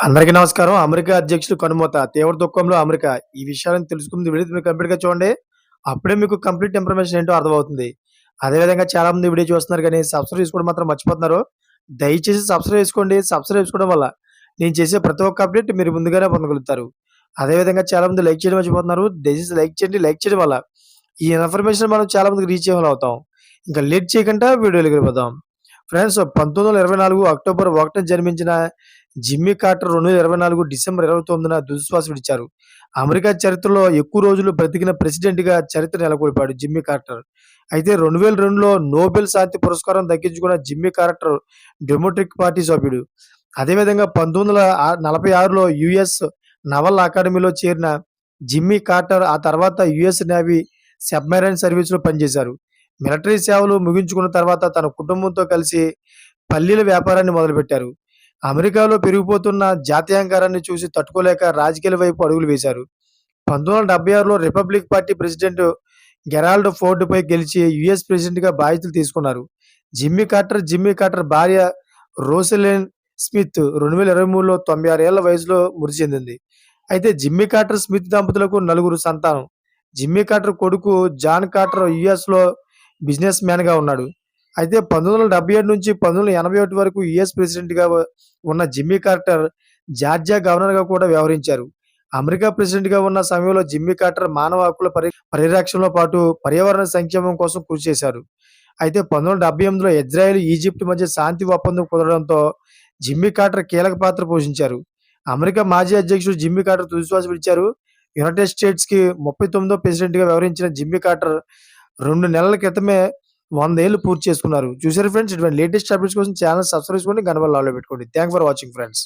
అందరికీ నమస్కారం. అమెరికా అధ్యక్షుడు కనుమూత. తీవ్ర దుఃఖంలో అమెరికా. ఈ విషయాలను తెలుసుకుంది వీడియో మీరు కంప్లీట్‌గా చూడండి. అప్పుడే మీకు కంప్లీట్ ఇన్ఫర్మేషన్ ఏంటో అర్థమవుతుంది. అదేవిధంగా చాలామంది వీడియో చూస్తున్నారు కానీ సబ్స్క్రైబ్ చేసుకోవడం మాత్రం మర్చిపోతున్నారు. దయచేసి సబ్స్క్రైబ్ చేసుకోండి. సబ్స్క్రైబ్ చేసుకోవడం వల్ల నేను చేసే ప్రతి ఒక్క అప్డేట్ మీరు ముందుగానే పొందగలుగుతారు. అదేవిధంగా చాలామంది లైక్ చేయడం మర్చిపోతున్నారు. దయచేసి లైక్ చేయండి. లైక్ చేయడం వల్ల ఈ ఇన్ఫర్మేషన్ మనం చాలా మందికి రీచ్ చేయగలవుతాం అవుతాం. ఇంకా లేట్ చేయకుండా వీడియోలు వెళ్ళిపోదాం. ఫ్రెండ్స్ 1924 అక్టోబర్ ఒకటిన జన్మించిన జిమ్మీ కార్టర్ 2024 డిసెంబర్ ఇరవై తొమ్మిదిన దుశ్వాస విడిచారు. అమెరికా చరిత్రలో ఎక్కువ రోజులు బ్రతికిన ప్రెసిడెంట్‌గా చరిత్ర నెలకొల్పాడు జిమ్మీ కార్టర్. అయితే 2002లో నోబెల్ శాంతి పురస్కారం దక్కించుకున్న జిమ్మీ కార్టర్ డెమోక్రటిక్ పార్టీ సభ్యుడు. అదేవిధంగా 1946లో యూఎస్ నవల్ అకాడమీలో చేరిన జిమ్మీ కార్టర్ ఆ తర్వాత యూఎస్ నేవీ సబ్‌మెరైన్ సర్వీస్‌లో పనిచేశారు. మిలిటరీ సేవలు ముగించుకున్న తర్వాత తన కుటుంబంతో కలిసి పల్లీల వ్యాపారాన్ని మొదలుపెట్టారు. అమెరికాలో పెరిగిపోతున్న జాతీయాంకారాన్ని చూసి తట్టుకోలేక రాజకీయాల వైపు అడుగులు వేశారు. 1976లో రిపబ్లిక్ పార్టీ ప్రెసిడెంట్ గెరాల్డ్ ఫోర్డ్‌పై గెలిచి యూఎస్ ప్రెసిడెంట్‌గా బాధ్యతలు తీసుకున్నారు. జిమ్మీ కార్టర్, జిమ్మీ కార్టర్ భార్య రోసెలిన్ స్మిత్ 2023లో 96 ఏళ్ళ వయసులో మృతి చెందింది. అయితే జిమ్మీ కార్టర్, స్మిత్ దంపతులకు నలుగురు సంతానం. జిమ్మీ కార్టర్ కొడుకు జాన్ కార్టర్ యూఎస్‌లో బిజినెస్ మ్యాన్‌గా ఉన్నాడు. అయితే 1977 నుంచి 1981 వరకు యుఎస్ ప్రెసిడెంట్‌గా ఉన్న జిమ్మీ కార్టర్ జార్జియా గవర్నర్‌గా కూడా వ్యవహరించారు. అమెరికా ప్రెసిడెంట్‌గా ఉన్న సమయంలో జిమ్మీ కార్టర్ మానవ హక్కుల పరి పరిరక్షణలో పాటు పర్యావరణ సంక్షేమం కోసం కృషి చేశారు. అయితే 1978లో ఇజ్రాయెల్, ఈజిప్ట్ మధ్య శాంతి ఒప్పందం కుదరడంతో జిమ్మీ కార్టర్ కీలక పాత్ర పోషించారు. అమెరికా మాజీ అధ్యక్షుడు జిమ్మీ కార్టర్ తుదిశ్వాస విడిచారు. యునైటెడ్ స్టేట్స్‌కి 39వ ప్రెసిడెంట్‌గా వ్యవహరించిన జిమ్మీ కార్టర్ రెండు నెలల క్రితమే వంద ఏళ్ళు పూర్తి చేసుకున్నారు. చూసారు ఫ్రెండ్స్ ఇటువంటి లేటెస్ట్ అప్డేట్స్ కోసం ఛానల్ సబ్స్క్రైబ్ చేసుకోండి. గంట బెల్ పెట్టుకోండి. Thank for watching friends.